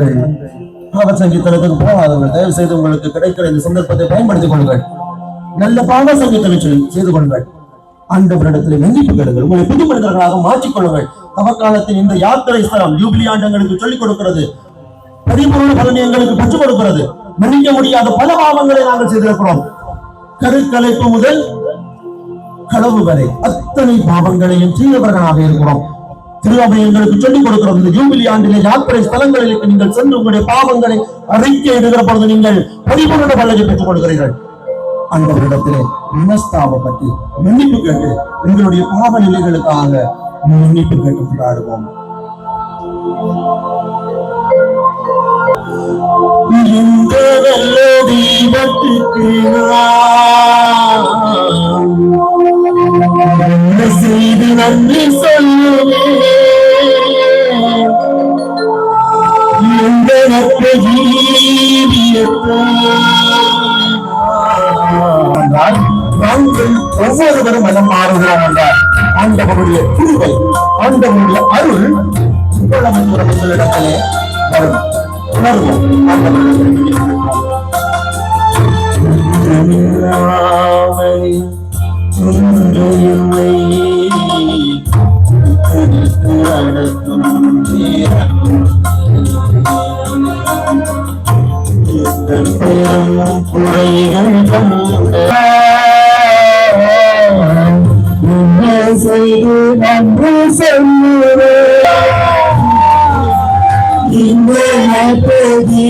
வாருங்கள் பாவ சங்கீதனத்துக்கு போகாதவர்கள் தயவு செய்து உங்களுக்கு கிடைக்கிற இந்த சந்தர்ப்பத்தை பயன்படுத்திக் கொள்ளுங்கள். நல்ல பாவ சங்கீதனை செய்து கொள்ளுங்கள். ஆண்டவரிடத்தில் மன்னிப்பு கேளுங்கள். உங்களை புது மனிதர்களாக மாற்றிக்கொள்ளுங்கள். தவக்காலத்தின் இந்த யாத்திரை ஸ்தலம் ஜூபிலி ஆண்டங்களுக்கு சொல்லிக் கொடுக்கிறது. பரிபூர்ண பலனை எங்களுக்கு பெற்றுக் கொடுக்கிறது. மன்னிக்க முடியாத பல பாவங்களை நாங்கள் செய்திருக்கிறோம். கருக்கலைப்பு முதல் களவு வரை அத்தனை பாவங்களையும் செய்தவர்களாக இருக்கிறோம். திருவாமை எங்களுக்கு சொல்லிக் கொடுக்கிறோம். இந்த ஜூபிலி ஆண்டிலே யாத்திரை ஸ்தலங்களில் நீங்கள் சென்று உங்களுடைய பாவங்களை அறிக்கை இடுகிற பொழுது நீங்கள் பரிபூர்ண பல்லவி பெற்றுக் கொள்கிறீர்கள். இடத்திலே மனஸ்தாபப்பட்டு மன்னிப்பு கேட்டு எங்களுடைய பாவ நிலைகளுக்காக மன்னிப்பு கேட்டு கொண்டாடுவோம். இந்த நல்ல தீபத்துக்கு செய்து நன்றி சொல்லுவேன். நாங்கள் ஒவ்வொருவரும் மனம் மாறுகிறோம் என்றார். ஆண்டவனுடைய புரிதல் ஆண்டவனுடைய அருள் இவ்வளவு தூரம் வரும். உணர்வோம். ஆண்டவனிடத்திலே செய்து நன்றி சொல்லுவேன் பொழுது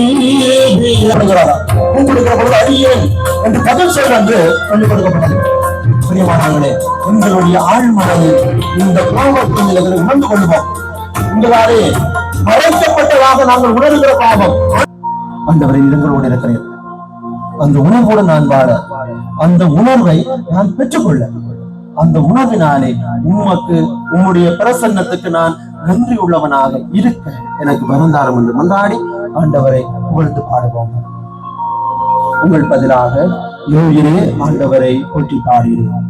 என்று பதில் சொல் சொல்லிக் கொடுக்கப்பட்டது பிரியமானவர்களே எங்களுடைய ஆழ்மனதில் இந்த கோபத்தின் நிலைகளை உணர்ந்து கொள்வோம் உங்களாலே மறைக்கப்பட்டதாக நாங்கள் உணர்கிற பாவம் அந்தவரை இடங்களோடு இருக்கிறேன் அந்த உணர்வோடு நான் வாழ அந்த உணர்வை நான் பெற்றுக்கொள்ள அந்த உணர்வினாலே உமக்கு உம்முடைய பிரசன்னத்துக்கு நான் நன்றி உள்ளவனாக இருக்க எனக்கு வருந்தாரம் என்று மன்றாடி ஆண்டவரை புகழ்ந்து பாடுவோம். உங்கள் பதிலாக யோகிரே ஆண்டவரை போட்டி பாடுகிறேன்.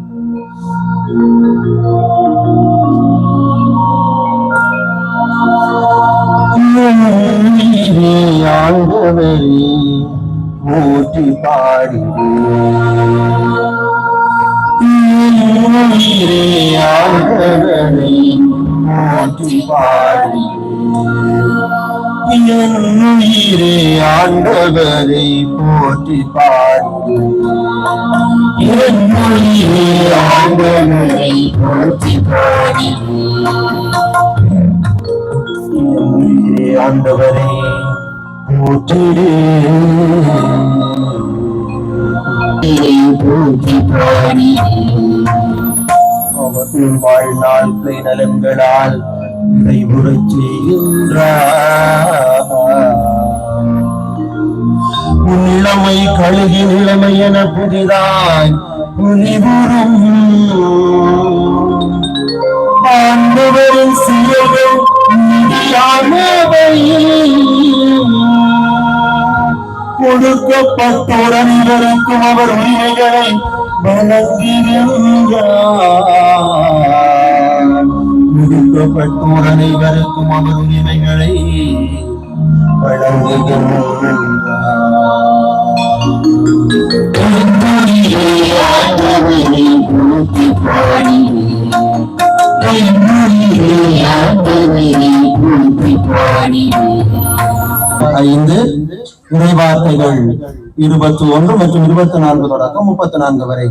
ஆண்டவரே போற்றி பாடுகிறேன் ஆண்டவரை போற்றி பாடுகிறேன் ஆண்டவரை போற்றி பாடுகிறேன் என் ஆண்டவரை போற்றி பாடுகிறேன் என் உயிரே ஆண்டவரை அவர்கள் வாழ்நாள் நலன்களால் நிறைவுறச் செய்கின்றார். உள்ளமை கழுகி நிலைமை என புதிதாய் புலிபுறும் ஆண்டவரின் செயல்கள் நிதியானவையில் கொடுக்கப்பட்டோர் இவருக்கும் அவர் உரிமைகளை வழங்குகின்றார். கொடுக்கப்பட்டோர் அவர் உரிமைகளை ஐந்து இறைவார்த்தைகள் இருபத்தி ஒன்று மற்றும் இருபத்தி நான்கு தொடக்கம் முப்பத்தி நான்கு வரை.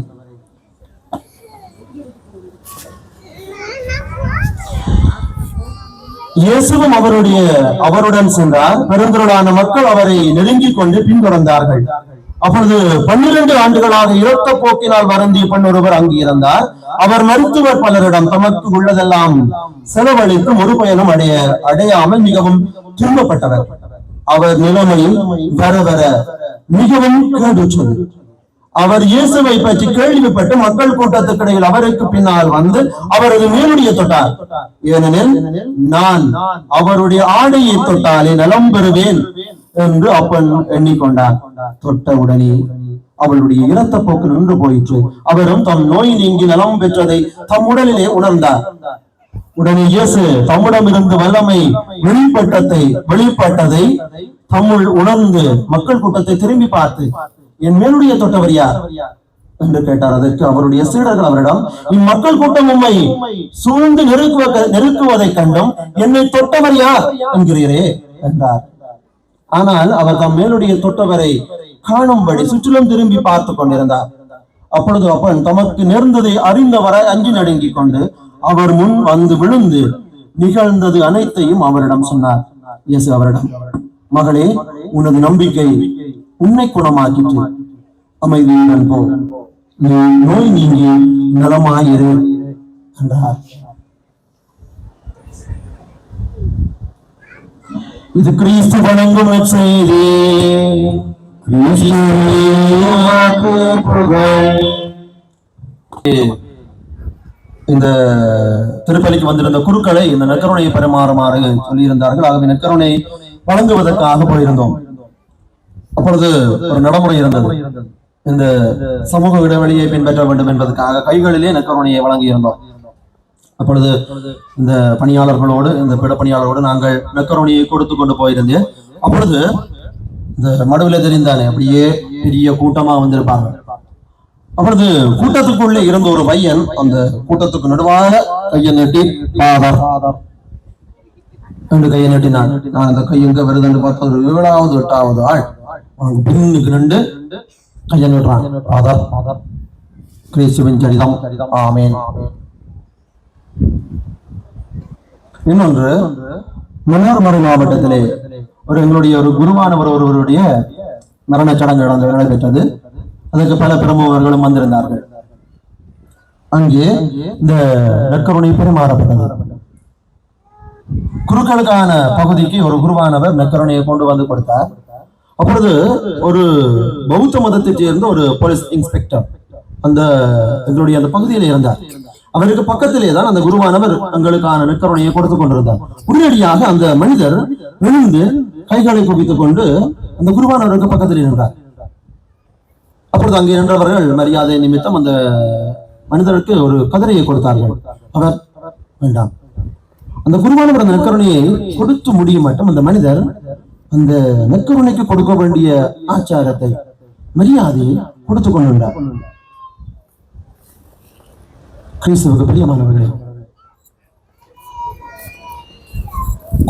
இயேசுவும் அவருடைய அவருடன் சென்றார். பெருந்திரளான மக்கள் அவரை நெருங்கிக் கொண்டு பின்தொடர்ந்தார்கள். அப்பொழுது பன்னிரண்டு ஆண்டுகளாக இரத்த போக்கினால் வருந்திய பெண் ஒருவர் அங்கு இருந்தார். அவர் மருத்துவர் பலரிடம் தமக்கு உள்ளதெல்லாம் செலவழித்து ஒரு பயனும் அடைய அடையாமல் மிகவும் துன்பப்பட்டவர். அவர் நிலைமையில் வர வர மிகவும் கூடுச்சது அவர் இயேசுவை பற்றி கேள்விப்பட்டு மக்கள் கூட்டத்துக்கிடையில் அவருக்கு பின்னால் வந்து அவரது மேலுடைய தொட்டார். ஏனெனில் நான் அவருடைய ஆடையை தொட்டாலே நலம் பெறுவேன் என்று அப்பன் எண்ணிக்கொண்டார். தொட்ட உடனே அவளுடைய இரத்த போக்கு நின்று போயிற்று. அவரும் தம் நோய் நீங்கி நலம் பெற்றதை தம் உடலிலே உணர்ந்தார். உடனே இயேசு தம்மிடமிருந்து வல்லமை வெளிப்பட்டதை வெளிப்பட்டதை தம்முள் உணர்ந்து மக்கள் கூட்டத்தை திரும்பி பார்த்து என் மேலுடைய தொட்டவர் யார்? என்று கேட்டார். அதற்கு அவருடைய சீடர்கள் அவரிடம் இம்மக்கள் கூட்டம் உண்மை சூழ்ந்து நெருக்குவ நெருக்குவதை கண்டும் என்னை தொட்டவர் யார்? என்கிறீரே என்றார். ஆனால் அவர் தம் மேலுடைய தொட்டவரை காணும்படி சுற்றிலும் திரும்பி பார்த்து கொண்டிருந்தார். அப்பொழுது அப்பன் தமக்கு நேர்ந்ததை அறிந்தவரை அஞ்சு நடுங்கிக் கொண்டு அவர் முன் வந்து விழுந்து நிகழ்ந்தது அனைத்தையும் அவரிடம் சொன்னார். இயேசு அவரிடம் மகளே உனது நம்பிக்கை உன்னை குணமாக்கிற்று. அமைதியுடன் போ. நீ நோய் நீங்கி நலமாயிரு என்றார். இது கிறிஸ்து வணங்கும் செய்தி கிறிஸ்து புகழ். இந்த திருப்பலிக்கு வந்திருந்த குருக்களை இந்த நெக்கருணையை பரிமாறுமாறு சொல்லியிருந்தார்கள். ஆகவே நெக்கருணை வழங்குவதற்காக போயிருந்தோம். அப்பொழுது ஒரு நடைமுறை இருந்தது. இந்த சமூக இடைவெளியை பின்பற்ற வேண்டும் என்பதற்காக கைகளிலே நெக்கருணையை வழங்கியிருந்தோம். அப்பொழுது இந்த பணியாளர்களோடு இந்த பிட பணியாளரோடு நாங்கள் மெக்கரோனியை கொடுத்து கொண்டு போயிருந்தேன். அப்பொழுது இந்த மடுவில் தெரிந்தானே அப்படியே பெரிய கூட்டமா வந்திருப்பாங்க அப்பொழுது கூட்டத்துக்குள்ளே இருந்த ஒரு பையன் அந்த கூட்டத்துக்கு நடுவாக கையை நீட்டி பாதர். ரெண்டு கையை நீட்டினான். நான் அந்த கை எங்க வருதுன்னு பார்த்து ஒரு ஏழாவது எட்டாவது ஆள். அவனுக்கு பின்னுக்கு ரெண்டு கையை நீட்டுறான். பாதர். கிறிஸ்துவின் சரிதம். ஆமேன். இன்னொன்று மன்னார்மறை மாவட்டத்திலே ஒரு எங்களுடைய ஒரு குருவானவர் ஒருவருடைய மரண சடங்கு நடந்த நடைபெற்றது. அதற்கு பல பிரமுகர்களும் வந்திருந்தார்கள். அங்கே இந்த நெற்கருணை பரிமாறப்பட்டது. குருக்களுக்கான பகுதிக்கு ஒரு குருவானவர் நெற்கருணையை கொண்டு வந்து கொடுத்தார். அப்பொழுது ஒரு பௌத்த மதத்தை சேர்ந்த ஒரு போலீஸ் இன்ஸ்பெக்டர் அந்த எங்களுடைய அந்த பகுதியில் இருந்தார். அவருக்கு பக்கத்திலே தான் அந்த குருவானவர் எங்களுக்கான நெற்கருணையை கொடுத்து கொண்டிருந்தார். உடனடியாக அந்த மனிதர் எழுந்து கைகளை குவித்துக் கொண்டு அந்த குருவானவருக்கு பக்கத்தில் இருந்தார் அப்பொழுது அங்கே நின்றவர்கள் மரியாதை நிமித்தம் அந்த மனிதருக்கு ஒரு கதிரையை கொடுத்தார்கள். அவர் வேண்டாம். அந்த குருவானவர் அந்த நெற்கருணையை கொடுத்து முடியும் மட்டும் அந்த மனிதர் அந்த நெக்கருணைக்கு கொடுக்க வேண்டிய ஆச்சாரத்தை மரியாதையை கொடுத்து கொண்டிருந்தார் கிறிஸ்துவுக்கு பிரியமானவர்களே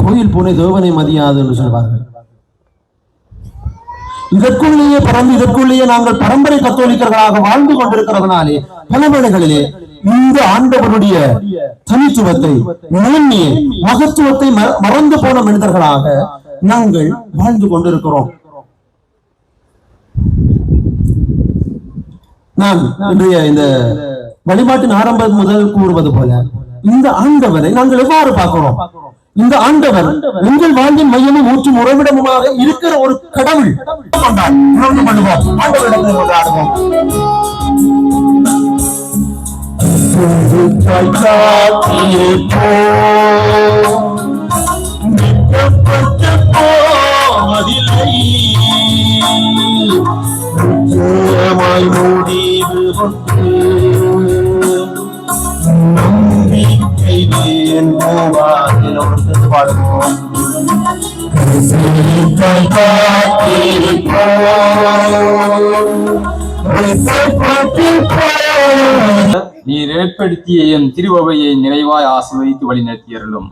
கோயில் பூனை தேவனை மதியாது என்று சொல்வார்கள். இதற்குள்ளேயே பறந்து இதற்குள்ளேயே நாங்கள் பரம்பரை கத்தோலிக்கர்களாக வாழ்ந்து கொண்டிருக்கிறதுனாலே பல வேளைகளிலே இந்த ஆண்டவருடைய தனித்துவத்தை மேன்மையை மகத்துவத்தை மறந்து போன மனிதர்களாக நாங்கள் வாழ்ந்து கொண்டிருக்கிறோம். நான் இன்றைய இந்த வழிபாட்டின் ஆரம்பம் முதல் கூறுவது போல இந்த ஆண்டவரை நாங்கள் எவ்வாறு பார்க்கிறோம்? இந்த ஆண்டவர் எங்கள் வாழ்வின் மையமும் ஊற்றும் உறவிடமுமாக இருக்கிற ஒரு கடவுள். உணர்ந்து பண்ணுவோம். ஆண்டவரிடத்தில் கொண்டாடுவோம். போவதில்லை ஒரு பாடுவோம் நீர் ஏற்படுத்திய எம் திருவவையை நிறைவாய் ஆசீர்வதித்து வழிநடத்தியருளும்.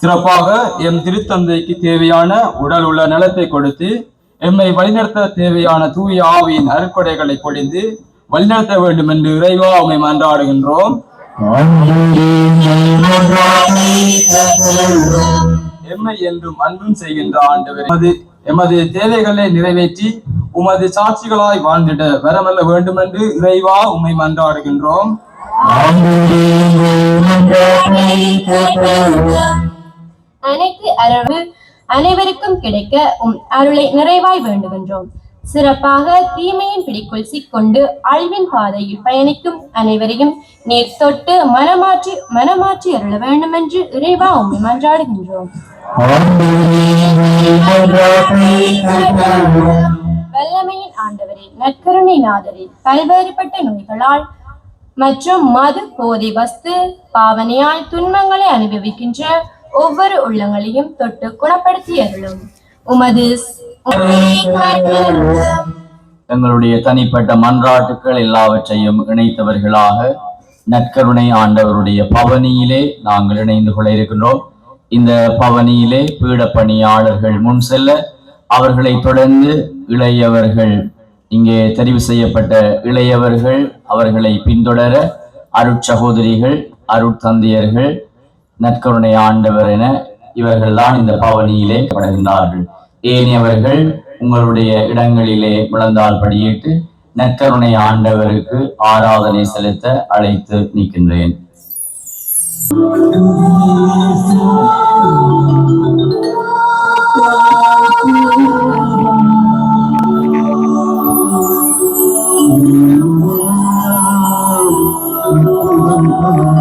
சிறப்பாக எம் திருத்தந்தைக்கு தேவையான உடல் உள்ள நலத்தை கொடுத்து எம்மை வழிநடத்த தேவையான தூய ஆவியின் அருட்கொடைகளை பொழிந்து வழிநடத்த வேண்டும் என்று இறைவா உம்மை மன்றாடுகின்றோம். எம்மை என்றும் அன்பும் செய்கின்ற ஆண்டவர். எமது எமது தேவைகளை நிறைவேற்றி உமது சாட்சிகளாய் வாழ்ந்திட வரமல்ல வேண்டும் என்று இறைவா உம்மை மன்றாடுகின்றோம். அனைத்து அருள் அனைவருக்கும் கிடைக்க உம் அருளை நிறைவாய் வேண்டுகின்றோம். சிறப்பாக தீமையின் பிடிக்குள் சிக்கொண்டு அழிவின் பாதையில் பயணிக்கும் அனைவரையும் நீர் தொட்டு மனமாற்றி மனமாற்றி அருள வேண்டும் என்று இறைவா உண்மை மன்றாடுகின்றோம். வல்லமையின் ஆண்டவரே நற்கருணை நாதரே பல்வேறுபட்ட நோய்களால் மற்றும் மது போதை வஸ்து பாவனையால் துன்பங்களை அனுபவிக்கின்ற ஒவ்வொரு உள்ளங்களையும் தொட்டு குணப்படுத்தி அருளும். உமது எங்களுடைய தனிப்பட்ட மன்றாட்டுக்கள் எல்லாவற்றையும் இணைத்தவர்களாக நற்கருணை ஆண்டவருடைய பவனியிலே நாங்கள் இணைந்து கொள்ள இருக்கின்றோம். இந்த பவனியிலே பீடப்பணியாளர்கள் முன் செல்ல அவர்களை தொடர்ந்து இளையவர்கள் இங்கே தெரிவு செய்யப்பட்ட இளையவர்கள் அவர்களை பின்தொடர அருட்சகோதரிகள் அருட்தந்தையர்கள் நற்கருணை ஆண்டவர் என இவர்கள்தான் இந்த பவனியிலே படுகின்றார்கள். ஏனையவர்கள் உங்களுடைய இடங்களிலே விழுந்தால் படியிட்டு நற்கருணை ஆண்டவருக்கு ஆராதனை செலுத்த அழைத்து நிற்கின்றேன். இந்த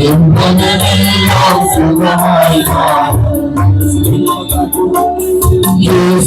எங்களுடைய வாழ்வு வாழ்வு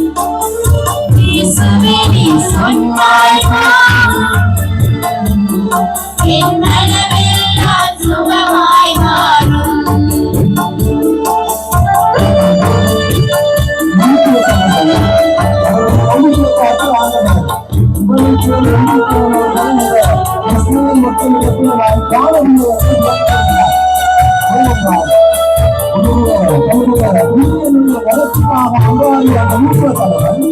வேண்டும் என்று ஆண்டவர் சுகமாய் மாறும் அவன் அங்காரி அந்த முக்கிய தலைவன்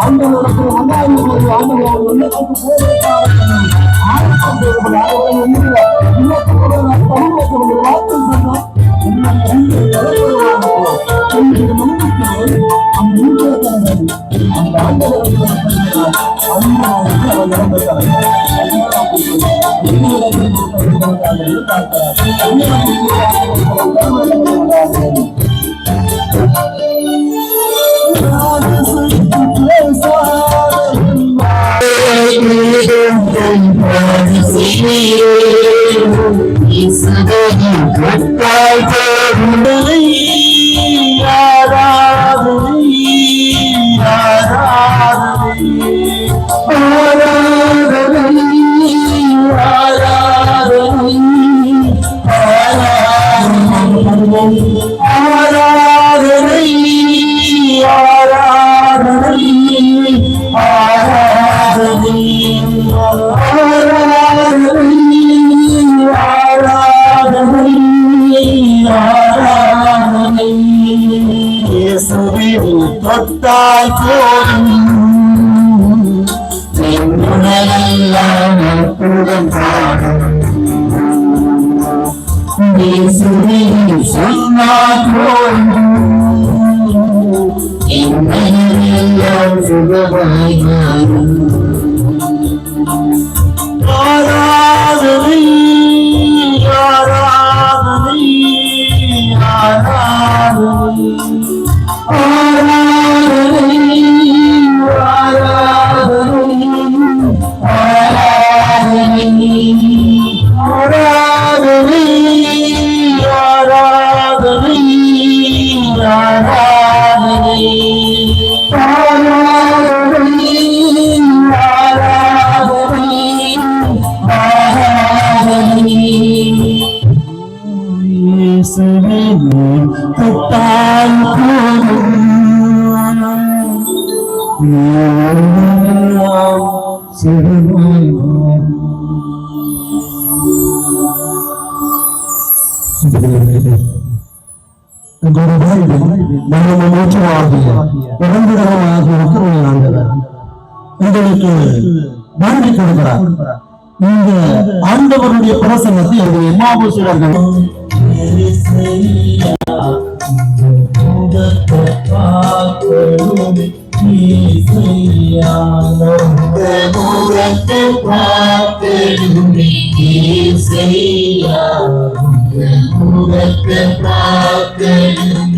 அவங்களுடைய அங்காரி ஒரு ஆண்டுகள் எண்ணத்துக்கு போவதற்காக ஆயிரத்தி அவர்களை எண்ணுகிறார் இன்னும் கூட நான் தமிழக ஒரு வார்த்தை சொன்னால் இன்னும் ஒன்று அந்த முக்கிய தலைவன் அந்த ஆண்டவர்கள் அண்ணா அவர் இறந்த தலைவர் Thank you. ஆராதனை தொத்தாய் போதும் என்னையெல்லாம் உடன் amor. பாபு சுவர்கள் முகத்தை பார்க்கணும்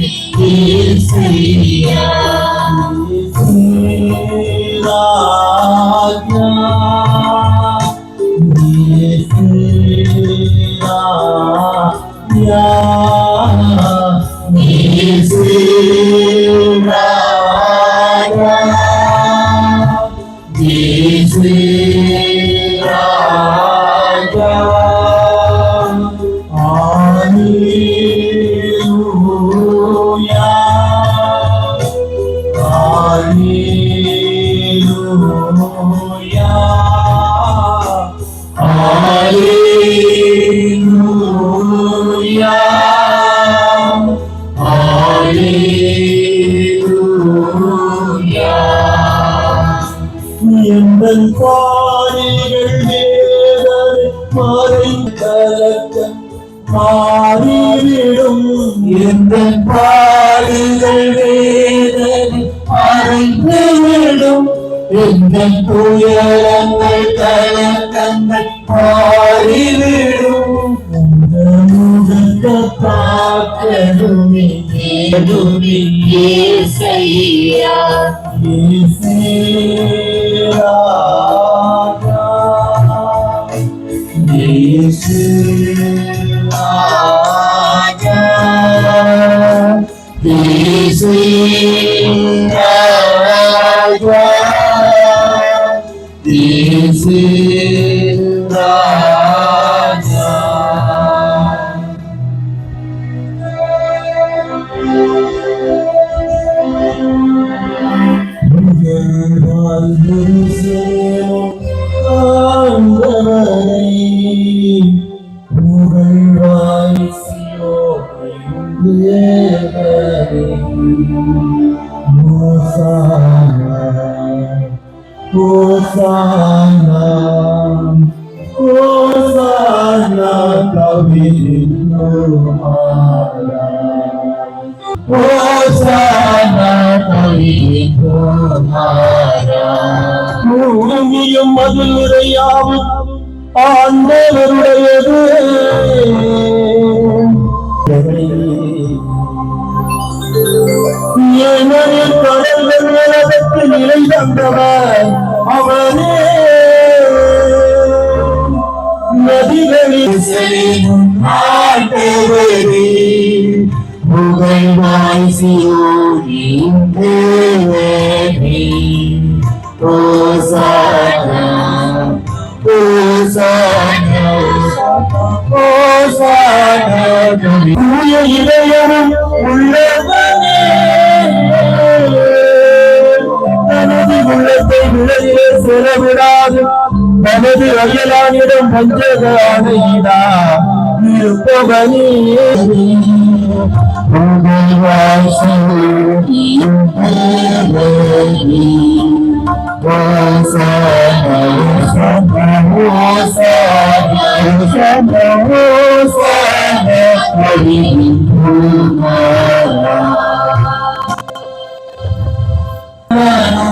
భూమి ఏసయ్యా. ఏసయ్యా. Hosanna, Hosanna, Kavinu Mara. Hosanna, Kavinu Mara. பூமியும் மதுரையாவும் ஆண்டவருடையது கடல்கள் நிலவரத்தில் நிலை தந்தவர் அவனே நதிகளில் செல்லும் ஆண்டவரே புகழ்வாய் சியோனின் தேவனே ஓசானா ஓசானா ஓசானா தூய இதயமும் உள்ளவனே தனது உள்ளத்தை விளையிலே பிறவிடாது நமது அயலானிடம் வஞ்சக ஆணையிடா இருப்பவனி Oh,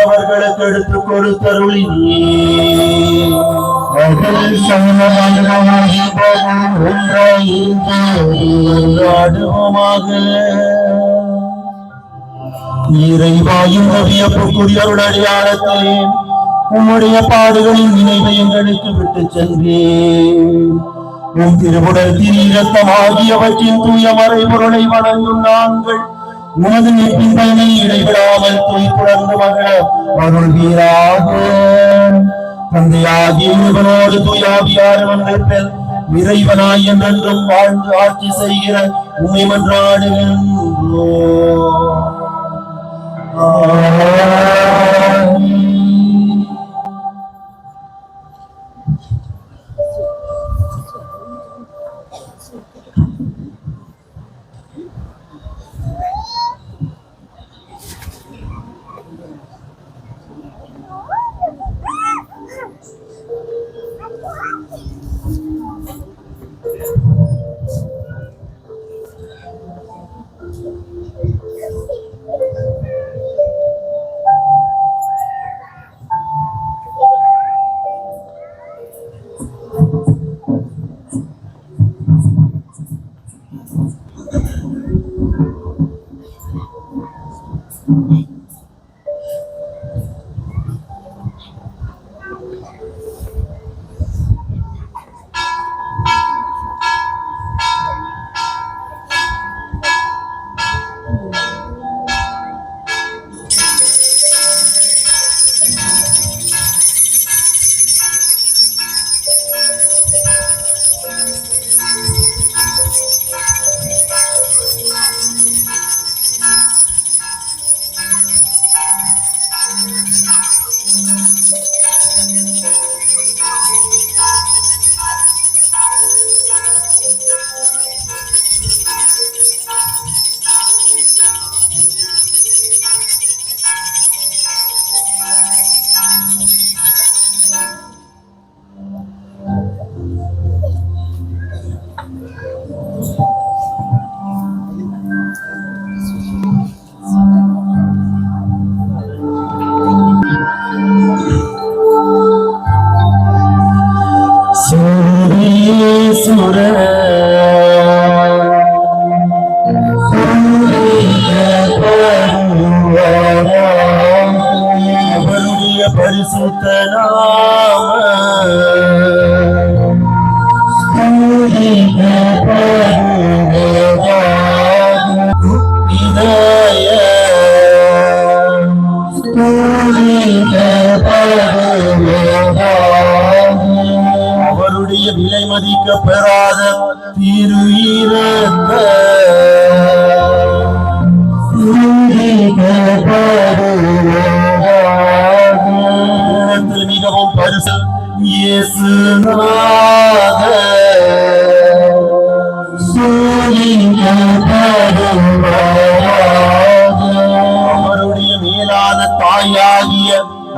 அவர்களுக்கு எடுத்துக் கொடுத்தருளி இறைவாயும் வியப்புக்குரிய அருளடையாளத்திலே உம்முடைய பாடுகளின் நினைவை எங்களுக்கு விட்டு சென்றேன். உம் திருவுடல் திரீரத்தம் ஆகியவற்றின் தூய மறைபொருளை வணங்கும் நாங்கள் உனது நிற்பின் பயனை இடைவிடாமல் துய்ப்புணர்ந்து மகள அருள்வீராக தந்தையாகிய இவனோடு தூயாவியார் மன்றத்தில் இறைவனாய் என்றென்றும் வாழ்ந்து ஆட்சி செய்கிற உண்மை மன்றாடுகின்றோ அவருடைய விலை மதிக்க பெறாத திரு மிகவும் பரிசு இயேசு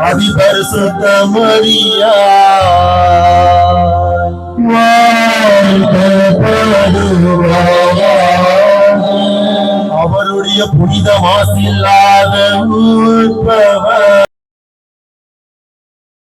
அதிபரிசுத்த மரியா அவருடைய புனித மாசில்லாத